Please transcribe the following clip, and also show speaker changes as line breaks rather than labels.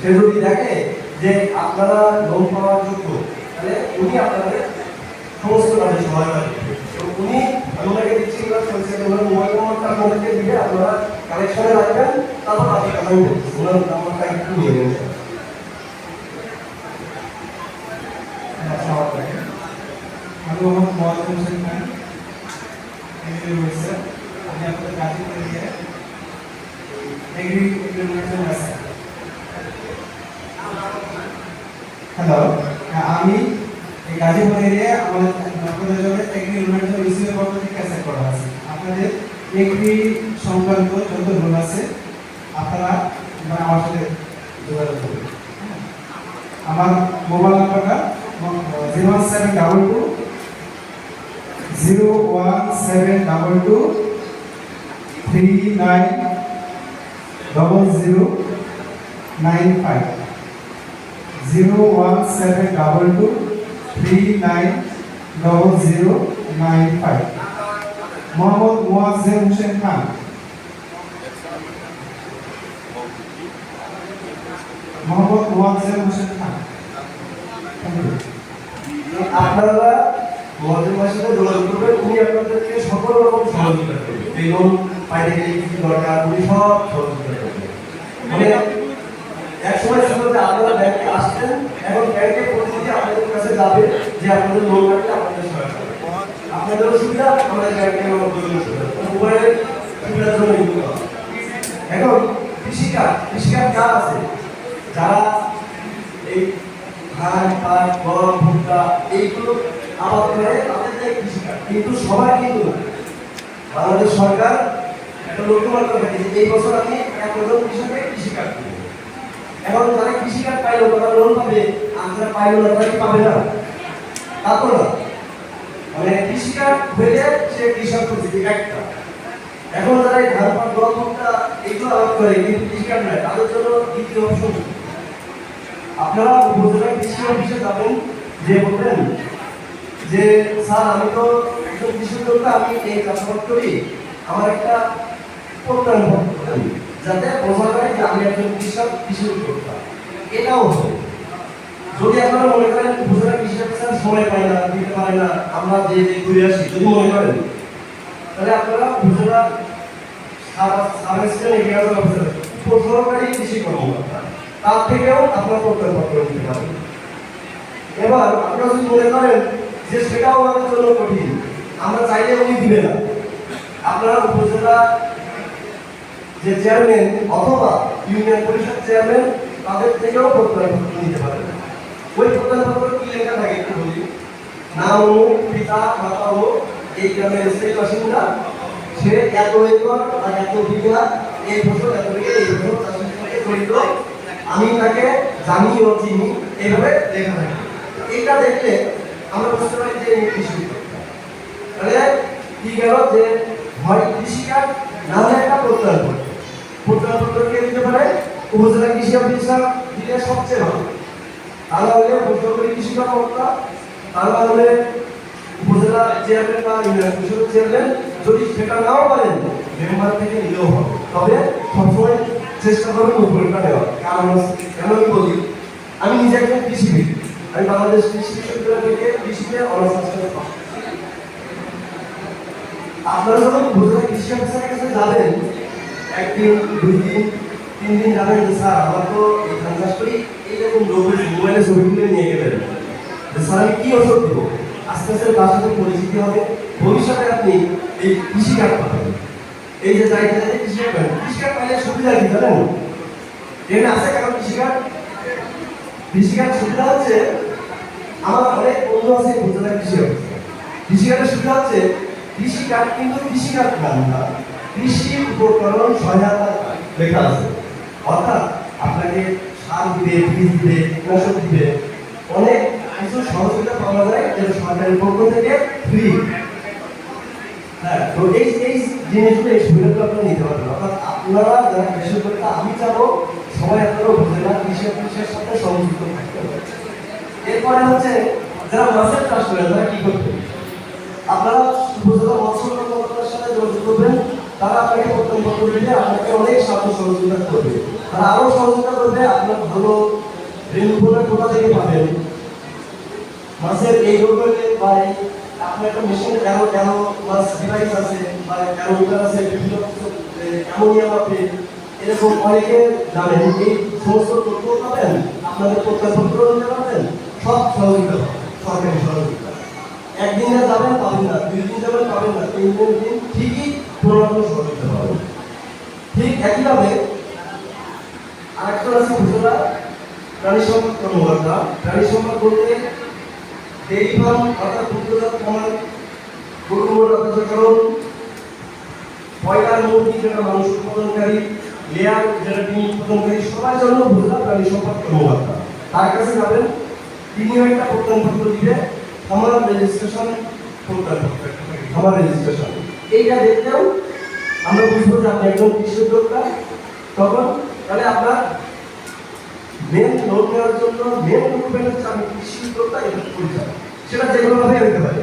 সে যদি দেখে যে আপনারা লোন পাওয়ার যোগ্য, তাহলে উনি আপনাদের সমস্ত কাজে সহায়তা করবে উনি দিচ্ছি ওনার পরিচয় ওনার মোবাইল নম্বরটা আপনাদেরকে দিলে আপনারা কালেকশনে রাখবেন, তারপর আপনি কথা ওনার নাম্বারটা একটু নিয়ে নেবেন
আমি মোহাম্মদ মোয়াজ্জেম হোসেন খান রয়েছে, আমি আপনাদের ইমপ্লিমেন্টেশন আছে হ্যালো হ্যাঁ, আমি গাজীপুর এরিয়ায় আমাদের জন্য এগ্রি ইমপ্লিমেন্টেশন ইসিএর পক্ষ থেকে ক্যাসেট করা আছে আপনাদের এগ্রি সংক্রান্ত যত লোন আছে আপনারা আমার সাথে যোগাযোগ করবেন। আমার মোবাইল নাম্বারটা zero seven double two zero one seven double two three nine double zero nine five zero one seven double two three nine double zero nine five Mohammad Moazzem Hossain Khan Mohammad Moazzem Hossain Khan
আপনারা ভাইয়ের সাথে যোগাযোগ করবেন, উনি আপনাদেরকে সকল রকম সহযোগিতা করবেন লোন গেলে কি দরকার, উনি সব সহযোগিতা করবেন মানে যে আপনারা ব্যাংকে আসতেন এখন ব্যাংকে প্রতিনিধি আপনাদের কাছে যাবে যে আপনাদের লোন লাগলে আপনাদের সহায়তা। আপনাদেরও সুবিধা, আমাদের ব্যাংকের সুবিধা সুবিধার জন্য এখন কৃষিকাজ কৃষিকাজ কাজ আছে, যারা এই ধান, পাট, গম, ভুট্টা, এইগুলো আবাদ করে, তাদের যে কৃষিকাজ কিন্তু সবাই কিন্তু। বাংলাদেশ সরকার একটা লক্ষ্যমাত্রা থাকে যে এই বছর আমি এক হাজার কৃষকের কৃষিকাজ এখন যারা কৃষিকাজ পাইলো তারা লোন পাবে। আর পাইলো না তারা কি পাবে না? তা তো না। মানে কৃষিকাজ হইলে সে কৃষক পরিচিতি একটা। এখন যারা এই ধান পাট ভুট্টা এগুলো আবাদ করে, কিন্তু কৃষিকাজ নয়, তাদের জন্য দ্বিতীয় অপশন। আপনারা উপজেলা কৃষি অফিসে যাবেন, যে বলবেন যে, স্যার, আমি তো একজন কৃষক আমি এই চাষাবাদ করি। আমার একটা পত্র যাতে যে আমি একজন কৃষক কৃষি উদ্যোক্তা এটাও হবে। যদি আপনারা মনে করেন উপজেলা কৃষি অফিসার সময় পায় না, দিতে পারে না, আমরা যে যে ঘুরে আসি, যদি মনে করেন, তাহলে আপনারা উপজেলা অ্যাসিস্ট্যান্ট এগ্রিকালচার অফিসার উপসহকারী কৃষি কর্মকর্তা, তার থেকেও আপনার প্রত্যয় পত্র নিতে পারবেন এবার আপনারা যদি মনে করেন যে সেটাও আমাদের জন্য কঠিন, আমরা চাইলে উনি দিবে না। আপনারা উপজেলা যে চেয়ারম্যান অথবা ইউনিয়ন পরিষদ চেয়ারম্যান তাদের থেকেও প্রত্যয়পত্র নিতে পারে ওই প্রত্যয়পত্র কি লেখা থাকে একটু বলি? নাম পিতা মাতা অমুক, এই গ্রামের স্থায়ী বাসিন্দা সে এত একর বা এত বিঘা এই ফসল এত বিঘা এই ফসল চাষের আমি তাকে জানি ও চিনি এইভাবে লেখা থাকে। এটা দেখলে আমরা বুঝতে পারি যে কৃষি। তাহলে কি গেল যে হয় কৃষিকাজ না হলে একটা প্রত্যয়ন প্রত্যয়নপত্র কে দিতে পারে। উপজেলা কৃষি অফিসার দিলে সবচেয়ে ভালো। তাহলে হলে উপজেলা কৃষি কর্মকর্তা তাহলে হলে উপজেলা চেয়ারম্যান বা পরিষদ চেয়ারম্যান যদি সেটা নাও পারেন, মেম্বার থেকে নিলেও হবে। তবে সবসময় চেষ্টা করবেন উপরেটা দেওয়া কারণ কেন আমি বলি আমি নিজে একজন কৃষিবিদ আমি বাংলাদেশ কৃষি বিশ্ববিদ্যালয় থেকে কৃষিতে অনার্স আপনারা যখন উপজেলা কৃষি অফিসারের কাছে যাবেন একদিন দুই দিন তিন দিন যাবেন যে স্যার, আমার তো ধান চাষ করি এইরকম রোগের মোবাইলে ছবি তুলে নিয়ে গেলেন। যে স্যার, আমি কি ওষুধ দেবো? আস্তে আস্তে তার সাথে পরিচিতি হবে। ভবিষ্যতে আপনি এই কৃষি কার্ড পাবেন। এই যে যাই যাই কৃষি কার্ড কৃষি কার্ড পাইলে সুবিধা কি জানেন? এখানে আছে কারণ কৃষি কার্ড কৃষি কার্ড সুবিধা হচ্ছে, আমার অনেক বন্ধু আছে উপজেলা কৃষি অফিসে। কৃষি কার্ডের সুবিধা হচ্ছে, কৃষি কার্ড কিন্তু কৃষি কার্ড না। কৃষি উপকরণ সহায়তা লেখা আছে। অর্থাৎ আপনাকে সার দিবে, বীজ দিবে কীটনাশক দিবে। অনেক কিছু সহযোগিতা পাওয়া যায় যেটা সরকারের পক্ষ থেকে ফ্রি হ্যাঁ তো এই এই জিনিসগুলো, এই সুবিধাগুলো আপনারা নিতে পারবেন। অর্থাৎ আপনারা যারা কৃষি আমি চাবো, সবাই আপনারা উপজেলা কৃষি অফিসের সাথে সংযুক্ত থাকতে হবে। এরপরে হচ্ছে, যারা মাছের চাষ করেন তারা কি করবেন আপনারা উপজেলা মৎস্য কর্মকর্তার সাথে যোগাযোগ করবেন। তারা আপনাকে প্রত্যয়নপত্র দিলে আপনাকে অনেক সাহায্য সহযোগিতা করবে। তারা আরও সহযোগিতা করবে আপনার ভালো ঋণগুলো কোথা থেকে পাবেন? মাছের এই রোগ হলে বা আপনার একটা মেশিন কেন কেন মাছ ডিভাইস আছে বা কেন মিটার আছে, বিভিন্ন অ্যামোনিয়াম আছে এরকম অনেকে জানেন এই সমস্ত তথ্য পাবেন, আপনাদের প্রত্যয়পত্র নিতে পারবেন, সব সহযোগিতা সরকারি সহযোগিতা। একদিনে যাবেন, পাবেন না, দুই দিন যাবেন, পাবেন না তিন দিন, ঠিকই কোনো রকম সহযোগিতা ঠিক একইভাবে আরেকটা আছে ঘোষণা প্রাণী সম্পদ কর্মকর্তা প্রাণী সম্পদ বলতে ডেইরি ফার্ম অর্থাৎ দুগ্ধজাত খামার গরু অত্যাচারণ ব্রয়লার, মুরগি যেটা মাংস উৎপাদনকারী, লেয়ার যেটা ডিম উৎপাদনকারী সবার জন্য বুঝলা প্রাণী সম্পদ কর্মকর্তা তার কাছে যাবেন তিনি একটা প্রত্যয়নপত্র দিবে, আমার রেজিস্ট্রেশন প্রত্যয়নপত্র আমার রেজিস্ট্রেশন এইটা দেখতেও আমরা বুঝব যে আপনি একজন কৃষি উদ্যোক্তা তখন তাহলে আপনার মেন লোন নেওয়ার জন্য মেন ডকুমেন্ট হচ্ছে আমি কৃষি উদ্যোক্তা এবং পরিচয় সেটা যে কোনোভাবে হতে পারে